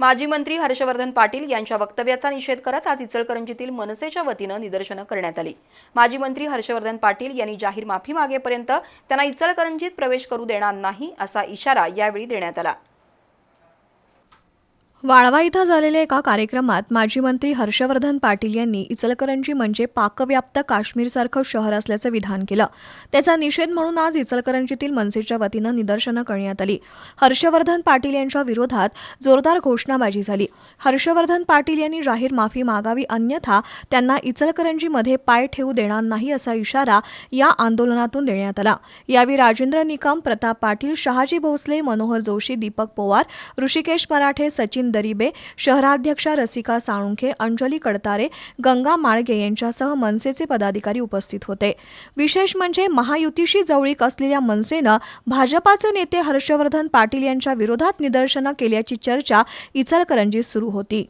माजी मंत्री हर्षवर्धन पाटील यांच्या वक्तव्याचा निषेध करत आज इचलकरंजीतील मनसेच्या वतीनं निदर्शनं करण्यात आली. माजी मंत्री हर्षवर्धन पाटील यांनी जाहीर माफी मागेपर्यंत त्यांना इचलकरंजीत प्रवेश करू देणार नाही असा इशारा यावेळी देण्यात आला. वाळवा इथं झालेल्या एका कार्यक्रमात माजी मंत्री हर्षवर्धन पाटील यांनी इचलकरंजी म्हणजे पाकव्याप्त काश्मीरसारखं शहर असल्याचं विधान केलं. त्याचा निषेध म्हणून आज इचलकरंजीतील मनसेच्या वतीनं निदर्शनं करण्यात आली. हर्षवर्धन पाटील यांच्या विरोधात जोरदार घोषणाबाजी झाली. हर्षवर्धन पाटील यांनी जाहीर माफी मागावी अन्यथा त्यांना इचलकरंजीमध्ये पाय ठेवू देणार नाही असा इशारा या आंदोलनातून देण्यात आला. यावेळी राजेंद्र निकम प्रताप पाटील शहाजी भोसले मनोहर जोशी दीपक पोवार ऋषिकेश मराठे सचिन दरिबे शहराध्यक्षा रसिका साळुंखे अंजली कडतारे गंगा माळगे यांच्यासह मनसेचे पदाधिकारी उपस्थित होते. विशेष म्हणजे महायुतीशी जवळीक असलेल्या मनसेनं भाजपाचे नेते हर्षवर्धन पाटील यांच्या विरोधात निदर्शनं केल्याची चर्चा इचलकरंजीत सुरू होती.